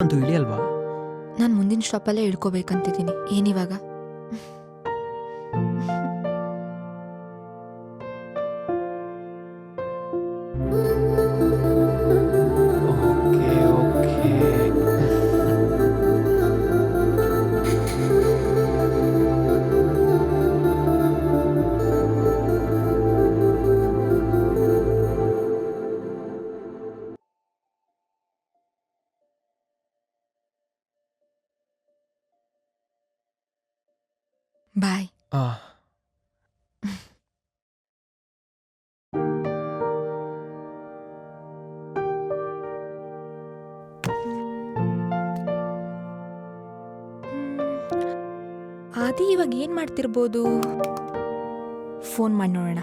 ಅಂತೂ ಇಳಿಯಲ್ವಾ ನಾನು ಮುಂದಿನ ಸ್ಟಾಪಲ್ಲೇ ಇಳ್ಕೋಬೇಕಂತಿದ್ದೀನಿ. ಏನಿವಾಗ ಆದಿ ಇವಾಗ ಏನ್ ಮಾಡ್ತಿರ್ಬೋದು? ಫೋನ್ ಮಾಡಿ ನೋಡೋಣ.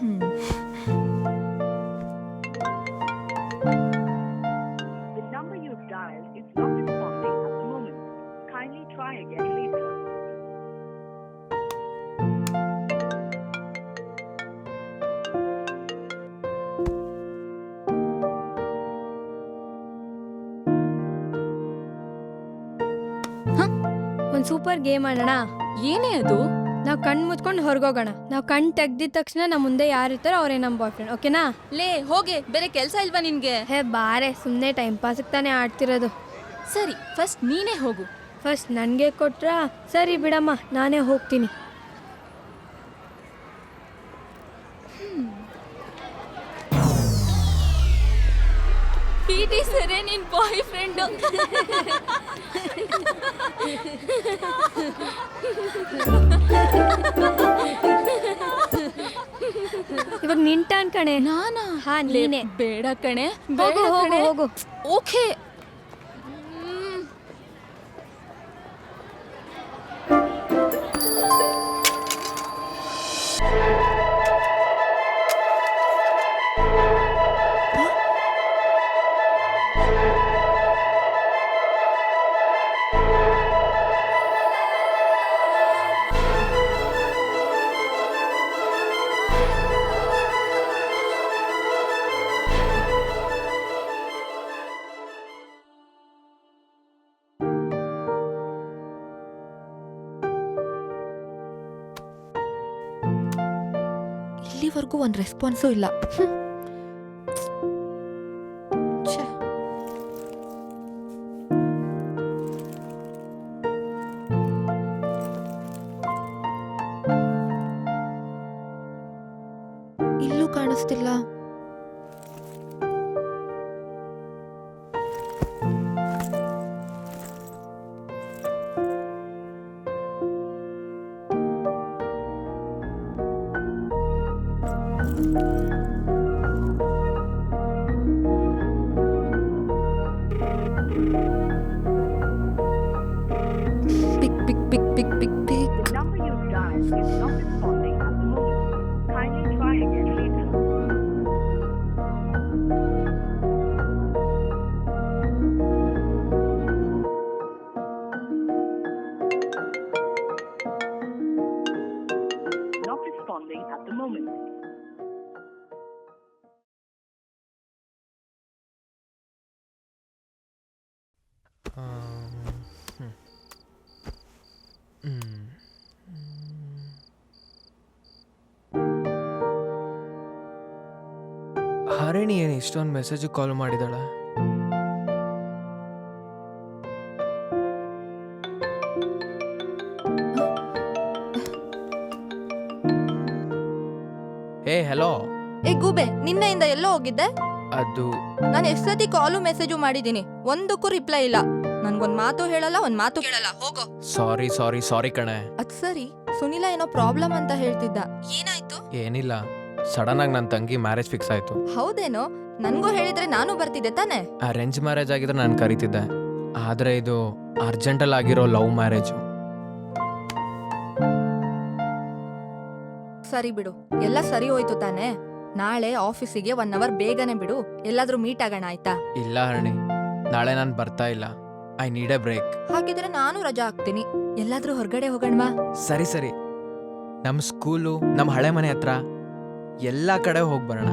ಹ್ಮ್. ಒಂದ್ ಸೂಪರ್ ಗೇಮ್ ಆಡೋಣ. ಏನೇ ಅದು? ನಾವ್ ಕಣ್ ಮುಚ್ಕೊಂಡು ಹೊರಗೋಗೋಣ. ನಾವ್ ಕಣ್ ತೆಗ್ದಿದ ತಕ್ಷಣ ನಮ್ ಮುಂದೆ ಯಾರು ಇರ್ತಾರೋ ಅವರೇ ನಮ್ ಬಾಯ್ ಫ್ರೆಂಡ್ ಓಕೆನಾ ಲೇ ಹೋಗೆ ಬೇರೆ ಕೆಲ್ಸ ಇಲ್ವಾ ನಿನ್ಗೆ? ಹೇ ಬಾರೆ ಸುಮ್ನೆ ಟೈಮ್ ಪಾಸ್ ತಾನೇ ಆಡ್ತಿರೋದು. ಸರಿ ಫಸ್ಟ್ ನೀನೇ ಹೋಗು. ಫಸ್ಟ್ ನನ್ಗೆ ಕೊಟ್ರಾ? ಸರಿ ಬಿಡಮ್ಮ ನಾನೇ ಹೋಗ್ತೀನಿ. ಪಿ ಟಿ ಸರೇ ನಿನ್ ಬಾಯ್ ಫ್ರೆಂಡ್ ಇವಾಗ ನಿಂಟಾನ್ ಕಣೆ. ನಾನಾ? ಹಾ ನೀನೆ. ಬೇಡ ಕಣೆ. ಹೋಗು ಬೇಡ ಹೋಗು ಕಣೆ. ಹೋಗು. ಓಕೆ. ಇಲ್ಲಿವರೆಗೂ ಒಂದು ರೆಸ್ಪಾನ್ಸೂ ಇಲ್ಲ. ಇಲ್ಲೂ ಕಾಣಿಸ್ತಿಲ್ಲ ಹರಿಣಿ ಏನು ಇಷ್ಟೊಂದು ಮೆಸೇಜ್ ಕಾಲ್ ಮಾಡಿದಾಳ? ಹೇ ಹಲೋ ಏ ಗೂಬೆ ನಿನ್ನೆಯಿಂದ ಎಲ್ಲೋ ಹೋಗಿದ್ದೆ? ಅದು ನಾನು ಎಷ್ಟು ಸತಿ ಕಾಲು ಮೆಸೇಜು ಮಾಡಿದ್ದೀನಿ ಒಂದಕ್ಕೂ ರಿಪ್ಲೈ ಇಲ್ಲ. ನನ್ಗೊಂದ್ ಮಾತು ಹೇಳಲ್ಲ ಒಂದ್ ಮಾತು ಕೇಳಲ್ಲ. ಹೋಗೋ. ಸಾರಿ ಸಾರಿ ಸಾರಿ ಕಣೆ. ಅದ್ ಸರಿ. ಸುನಿಲ ಏನೋ ಪ್ರಾಬ್ಲಮ್ ಅಂತ ಹೇಳ್ತಿದ್ದ. ಏನಾಯ್ತು? ಏನಿಲ್ಲ. ಸಡನ್ ಆಗಿ ನನ್ನ ತಂಗಿ ಮ್ಯಾರೇಜ್ ಫಿಕ್ಸ್ ಆಯ್ತು. ಹೌದೇನೋ? ನನ್ಗೂ ಹೇಳಿದ್ರೆ ನಾನು ಬರ್ತಿದ್ದೆ ತಾನೆ. ಅರೇಂಜ್ ಮ್ಯಾರೇಜ್ ಆಗಿದ್ರೆ ನಾನು ಕರಿತಿದ್ದೆ. ಆದ್ರೆ ಇದು ಅರ್ಜೆಂಟಲ್ಲಿ ಆಗಿರೋ ಲವ್ ಮ್ಯಾರೇಜು ಸರಿ ಬಿಡು. ಎಲ್ಲ ಸರಿ ಹೋಯ್ತು ತಾನೆ. ನಾಳೆ ಆಫೀಸಿಗೆ ಒನ್ ಅವರ್ ಬೇಗನೆ ಬಿಡು. ಎಲ್ಲಾದ್ರೂ ಮೀಟ್ ಆಗೋಣ ಆಯ್ತಾ? ಇಲ್ಲ ಹರಣಿ. ನಾಳೆ ನಾನು ಬರ್ತಾ ಇಲ್ಲ. ಐ ನೀಡ್ ಎ ಬ್ರೇಕ್ ಹಾಗಿದ್ರೆ ನಾನು ರಜಾ ಹಾಕ್ತೀನಿ. ಎಲ್ಲಾದ್ರೂ ಹೊರಗಡೆ ಹೋಗೋಣವಾ ಸರಿ ಸರಿ. ನಮ್ಮ ಸ್ಕೂಲು ನಮ್ಮ ಹಳೆ ಮನೆ ಹತ್ರ ಎಲ್ಲ ಕಡೆ ಹೋಗಿ ಬರೋಣ.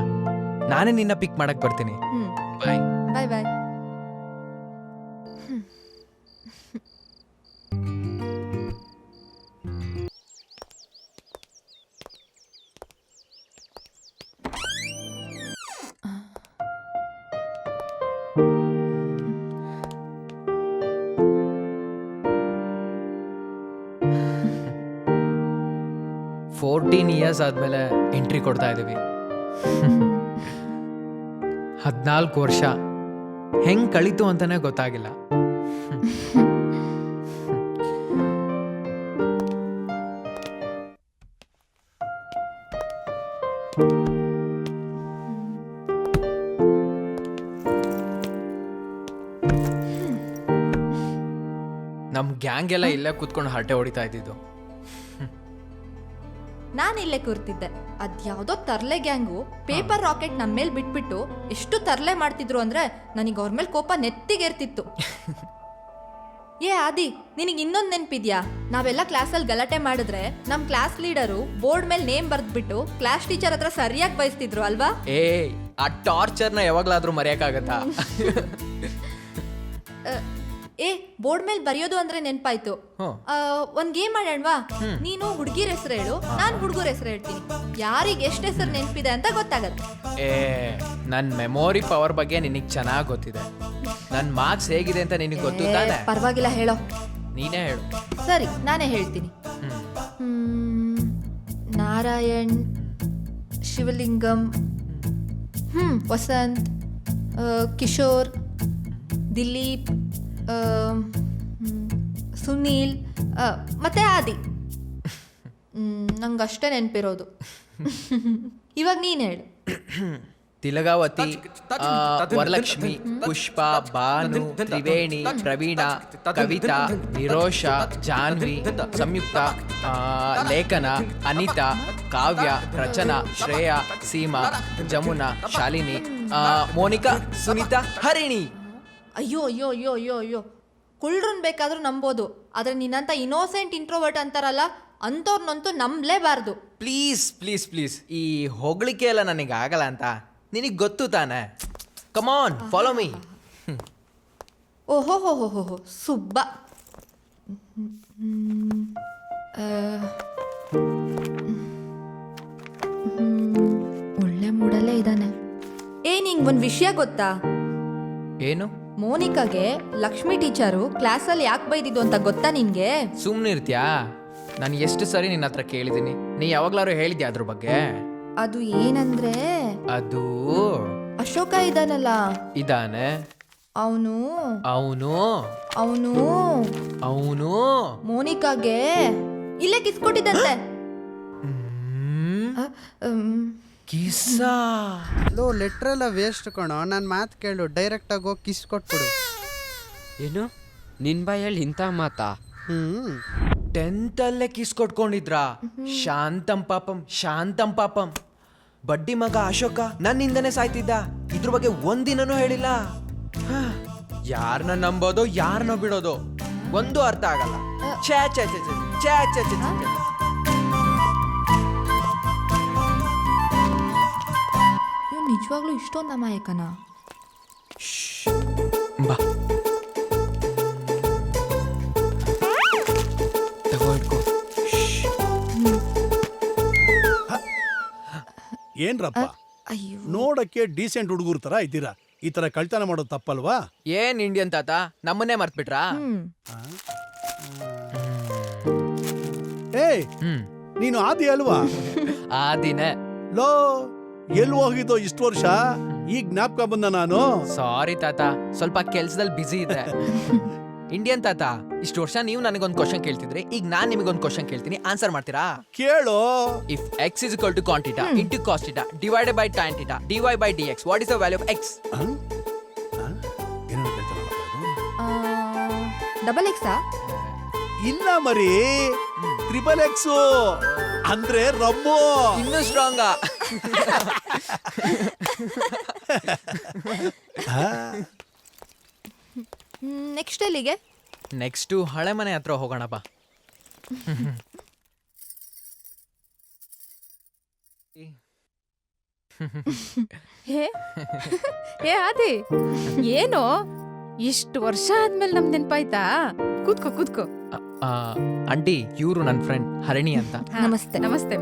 ನಾನೇ ನಿನ್ನ ಪಿಕ್ ಮಾಡಕ್ ಬರ್ತೀನಿ. ಹ್ಮ್. Bye bye bye fourteen years ಆದಮೇಲೆ ಎಂಟ್ರಿ ಕೊಡ್ತಾ ಇದ್ದೀವಿ. ಹದಿನಾಲ್ಕು ವರ್ಷ. ಹೆಂಗ್ ಕಳೀತು ಅಂತಾನೆ ಗೊತ್ತಾಗಿಲ್ಲ. ನಮ್ ಗ್ಯಾಂಗ್ ಎಲ್ಲ ಇಲ್ಲೇ ಕೂತ್ಕೊಂಡು ಹರಟೆ ಹೊಡಿತಾ ಇದ್ದಿದ್ದು. ನಾನು ಇಲ್ಲೇ ಕೂರ್ತಿದ್ದೆ. ಅದ್ಯಾವುದೋ ತರ್ಲೆ ಗ್ಯಾಂಗು ಪೇಪರ್ ರಾಕೆಟ್ ನಮ್ಮ ಮೇಲೆ ಬಿಟ್ಬಿಟ್ಟು ಎಷ್ಟು ತರ್ಲೆ ಮಾಡ್ತಿದ್ರು ಅಂದ್ರೆ ನನಗೆ ಅವ್ರ ಮೇಲೆ ಕೋಪ ನೆತ್ತಿಗೇರ್ತಿತ್ತು. ಏ ಆದಿ ನಿನಗೆ ಇನ್ನೊಂದು ನೆನಪಿದ್ಯಾ? ನಾವೆಲ್ಲ ಕ್ಲಾಸಲ್ಲಿ ಗಲಾಟೆ ಮಾಡಿದ್ರೆ ನಮ್ಮ ಕ್ಲಾಸ್ ಲೀಡರು ಬೋರ್ಡ್ ಮೇಲೆ ನೇಮ್ ಬರೆದ್ಬಿಟ್ಟು ಕ್ಲಾಸ್ ಟೀಚರ್ ಹತ್ರ ಸರಿಯಾಗಿ ಬಯಸ್ತಿದ್ರು ಅಲ್ವಾ? ಏ ಆ ಟಾರ್ಚರ್ನ ಯಾವಾಗ್ಲಾದ್ರೂ ಮರೆಯೋಕ್ಕಾಗತ್ತಾ? ಏ ಬೋರ್ಡ್ ಮೇಲೆ ಬರೆಯೋದು ಅಂದ್ರೆ ನೆನ್ಪಾಯ್ತು. ಹ್ಮ್. ಆ, ಒಂದ್ ಗೇಮ್ ಮಾಡೋಣವಾ ನೀನು ಹುಡುಗಿರ ಹೆಸರು ಹೇಳು. ನಾನು ಹುಡುಗರ ಹೆಸರು ಹೇಳ್ತೀನಿ. ಯಾರಿಗೆ ಎಷ್ಟು ಹೆಸರು ನೆನಪಿದೆ ಅಂತ ಗೊತ್ತಾಗತ್ತೆ. ಏ ನನ್ನ ಮೆಮೊರಿ ಪವರ್ ಬಗ್ಗೆ ನಿನಗೆ ಚೆನ್ನಾಗಿ ಗೊತ್ತಿದೆ. ನನ್ನ ಮಾರ್ಕ್ಸ್ ಹೇಗಿದೆ ಅಂತ ನಿನಗೆ ಗೊತ್ತು ಏ, ಪರವಾಗಿಲ್ಲ ಹೇಳೋ. ನೀನೇ ಹೇಳು. ಸರಿ ನಾನೇ ಹೇಳ್ತೀನಿ. ಹ್ಮ್. ಹ್ಮ್, ನಾರಾಯಣ್ ಶಿವಲಿಂಗಂ ಹ್ಮ್ ವಸಂತ್ ಆ, ಕಿಶೋರ್ ದಿಲೀಪ್ ಸುನೀಲ್ ಮತ್ತೆ ಆದಿ ನಂಗೆ ಅಷ್ಟೇ ನೆನಪಿರೋದು ಇವಾಗ ನೀನು ಹೇಳು ತಿಲಗಾವತಿ ವರಲಕ್ಷ್ಮಿ ಪುಷ್ಪ ಭಾನು ತ್ರಿವೇಣಿ ಪ್ರವೀಣ ಕವಿತಾ ನಿರೋಷ ಜಾನ್ವಿ ಸಂಯುಕ್ತ ಲೇಖನ ಅನಿತಾ ಕಾವ್ಯ ರಚನಾ ಶ್ರೇಯಾ ಸೀಮಾ ಜಮುನಾ ಶಾಲಿನಿ ಮೋನಿಕಾ ಸುನೀತಾ ಹರಿಣಿ ಅಯ್ಯೋ ಅಯ್ಯೋ ಅಯ್ಯೋ ಅಯ್ಯೋ ಅಯ್ಯೋ. ಕುಳ್ರನ್ ಬೇಕಾದರೂ ನಂಬೋದು ಆದರೆ ನಿನ್ನಂತ ಇನೋಸೆಂಟ್ ಇಂಟ್ರೋವರ್ಟ್ ಅಂತಾರಲ್ಲ ಅಂಥವ್ರನ್ನಂತೂ ನಂಬಲೇಬಾರ್ದು. ಪ್ಲೀಸ್ ಪ್ಲೀಸ್ ಪ್ಲೀಸ್ ಈ ಹೊಗಳಿಕೆ ಎಲ್ಲ ನನಗೆ ಆಗಲ್ಲ ಅಂತ ನಿನಗೆ ಗೊತ್ತು ತಾನೆ? ಕಮಾನ್ ಫಾಲೋ ಮೀ ಓಹೋ ಹೋ ಹೋ ಹೋ ಹೋ ಸುಬ್ಬ. ಒಳ್ಳೆ ಮೂಡಲ್ಲೇ ಇದ್ದಾನೆ. ಏ ನಿಂಗೆ ಒಂದು ವಿಷಯ ಗೊತ್ತಾ? ಏನು? ಮೋನಿಕಾಗೆ ಲಕ್ಷ್ಮಿ ಟೀಚರು ಕ್ಲಾಸಲ್ಲಿ ಯಾಕೆ ಬೈದಿದ್ದು ಅಂತ ಗೊತ್ತಾ ನಿನ್ಗೆ? ಸುಮ್ಮನಿರ್ತ್ಯಾ ನಾನು ಎಷ್ಟು ಸರಿ ನಿನ್ನ ಹತ್ರ ಕೇಳಿದ್ದೀನಿ ನೀ ಯಾವಾಗ್ಲಾರು ಹೇಳಿದ್ಯಾ ಅದ್ರ ಬಗ್ಗೆ? ಅದು ಏನಂದ್ರೆ? ಅದು ಅಶೋಕ ಇದಾನಲ್ಲ ಇದಾನೆ ಅವನು? ಅವನು? ಅವನು? ಅವನು? ಮೋನಿಕಾಗೆ ಇಲ್ಲೇ ಕಿಸ್ಕೊಟ್ಟಿದ್ದಂತೆ ಅ, ಮ್, ಕಿಸ್ಸ? ಲೋ ಲೆಟ್ರ್ ಎಲ್ಲ ವೇಸ್ಟ್ ಕಣೋ. ನನ್ನ ಮಾತು ಕೇಳು ಡೈರೆಕ್ಟಾಗಿ ಹೋಗಿ ಕಿಸ್ ಕೊಟ್ಬಿಡು. ಏನು? ನಿನ್ ಹೇಳಿ ಇಂಥ ಮಾತಾ? ಹ್ಞೂ ಟೆಂತ್ ಅಲ್ಲೇ ಕಿಸ್ ಕೊಟ್ಕೊಂಡಿದ್ರಾ? ಶಾಂತಂ ಪಾಪಂ ಶಾಂತಂ ಪಾಪಂ. ಬಡ್ಡಿ ಮಗ ಅಶೋಕ ನನ್ನಿಂದನೇ ಸಾಯ್ತಿದ್ದ. ಇದ್ರ ಬಗ್ಗೆ ಒಂದಿನನೂ ಹೇಳಿಲ್ಲ. ಯಾರನ್ನ ನಂಬೋದೋ ಯಾರನ್ನ ಬಿಡೋದು ಒಂದು ಅರ್ಥ ಆಗಲ್ಲ. ಛೇ ಛೇ ಛೇ ಛೇ ಛೇ ಛೇ ಛೇ ಛೇ. ನಿಜವಾಗ್ಲೂ ಇಷ್ಟೊಂದು ಅಮಾಯಕನ? ಬಾ. ಏನ್ರಪ್ಪ? ಅಯ್ಯೋ. ನೋಡಕ್ಕೆ ಡೀಸೆಂಟ್ ಹುಡುಗರ ತರ ಇದ್ದೀರಾ? ಈ ತರ ಕಳ್ತನ ಮಾಡೋದು ತಪ್ಪಲ್ವಾ? ಏನ್ ಇಂಡಿಯನ್ ತಾತ? ನಮ್ಮನ್ನೇ ಮರ್ತ್ಬಿಟ್ರಾ? ಹ್ಮ್. ಏಯ್ ಹ್ಮ್. ನೀನು ಆದಿ ಅಲ್ವಾ ಆ ದಿನ ಲೋ ಎಲ್ಲಿ ಹೋಗಿದ್ದೋ ಇಷ್ಟು ವರ್ಷ? ಈಗ ಜ್ಞಾಪಕ ಬಂದ ನಾನು. ಸಾರಿ ತಾತ. ಸ್ವಲ್ಪ ಕೆಲ್ಸದಲ್ಲಿ ಬಿಸಿ ಇದೆ ಇಂಡಿಯನ್ ತಾತ ಇಷ್ಟು ವರ್ಷ ನೀವು ನನಗೊಂದು ಕ್ವಶನ್ ಕೇಳ್ತಿದ್ರೆ ಈಗ ನಾನ್ ನಿಮಗೊಂದು ಕ್ವಶನ್ ಕೇಳ್ತೀನಿ. ಆನ್ಸರ್ ಮಾಡ್ತೀರಾ? ಕೇಳು. If X is equal to cot theta into cos theta divided by tan theta D Y by D X what is the value of X? Double X ಇಲ್ಲ ಮರಿ. ತ್ರಿಬಲ್ ಎಕ್ಸ್ ಅಂದ್ರೆ rum. ಇನ್ನೂ strong next ಎಲ್ಲಿಗೆ? Next ಹಳೆ ಮನೆ ಹತ್ರ ಹೋಗೋಣಪ್ಪ. ಹೇ ಹೇ ಆದಿ ಏನು? ಇಷ್ಟು ವರ್ಷ ಆದ್ಮೇಲೆ ನಮ್ ನೆನ್ಪಾಯ್ತಾ? ಕೂತ್ಕೋ ಕೂತ್ಕೋ. ಆಂಟಿ ಇವರು ನನ್ನ ಫ್ರೆಂಡ್ ಹರಿಣಿ ಅಂತ. ನಮಸ್ತೆ ನಮಸ್ತೆ ಮಾ